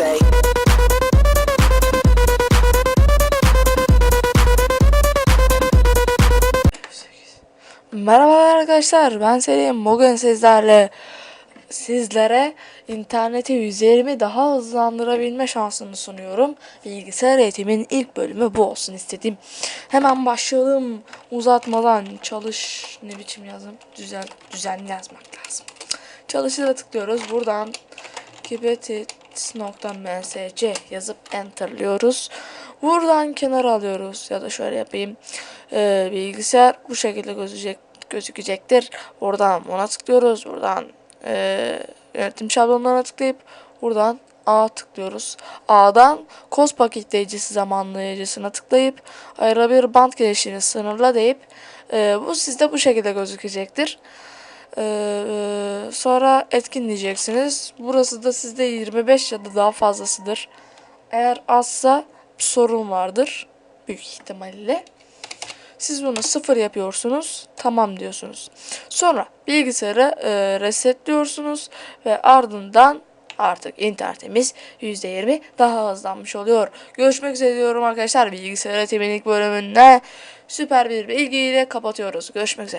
straight. Merhabalar arkadaşlar ben Selim bugün sizlerle sizlere interneti 120 daha hızlandırabilme şansını sunuyorum. Bilgisayar eğitimin ilk bölümü bu olsun istedim. Hemen başlayalım uzatmadan çalış ne biçim yazım düzen düzenli yazmak lazım. Çalışıra tıklıyoruz buradan kibetit.msc yazıp enterliyoruz. Buradan kenara alıyoruz ya da şöyle yapayım. Ee, bilgisayar bu şekilde gözükecek, gözükecektir. Oradan ona tıklıyoruz. Buradan e, yönetim şablonlarına tıklayıp buradan A tıklıyoruz. A'dan koz paketleyicisi zamanlayıcısına tıklayıp ayırabilir band genişliğini sınırla deyip e, bu sizde bu şekilde gözükecektir. Ee, sonra etkin diyeceksiniz. Burası da sizde 25 ya da daha fazlasıdır. Eğer azsa bir sorun vardır. Büyük ihtimalle. Siz bunu sıfır yapıyorsunuz. Tamam diyorsunuz. Sonra bilgisayarı e, resetliyorsunuz ve ardından artık internetimiz %20 daha hızlanmış oluyor. Görüşmek üzere diyorum arkadaşlar. Bilgisayar eğitimin ilk bölümünde süper bir bilgiyle kapatıyoruz. Görüşmek üzere.